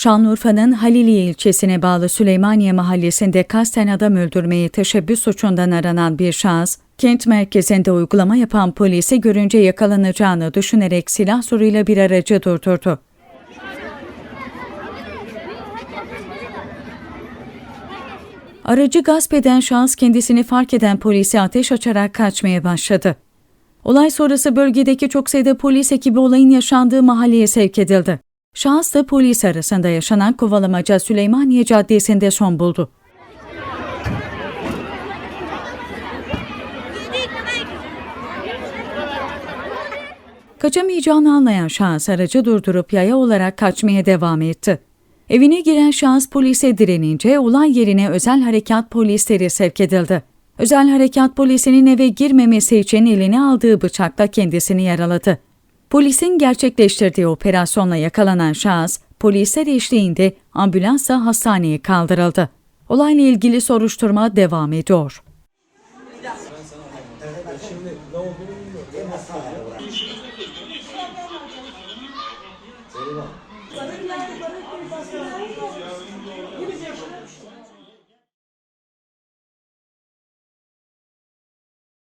Şanlıurfa'nın Haliliye ilçesine bağlı Süleymaniye mahallesinde kasten adam öldürmeye teşebbüs suçundan aranan bir şahıs, kent merkezinde uygulama yapan polisi görünce yakalanacağını düşünerek silah zoruyla bir aracı durdurdu. Aracı gasp eden şahıs kendisini fark eden polise ateş açarak kaçmaya başladı. Olay sonrası bölgedeki çok sayıda polis ekibi olayın yaşandığı mahalleye sevk edildi. Da polis arasında yaşanan kovalamaca Süleymaniye Caddesi'nde son buldu. Kaçamayacağını anlayan şahıs aracı durdurup yaya olarak kaçmaya devam etti. Evine giren şahıs polise direnince olay yerine özel harekat polisleri sevk edildi. Özel harekat polisinin eve girmemesi için eline aldığı bıçakla kendisini yaraladı. Polisin gerçekleştirdiği operasyonla yakalanan şahıs, polisler eşliğinde ambulansla hastaneye kaldırıldı. Olayla ilgili soruşturma devam ediyor.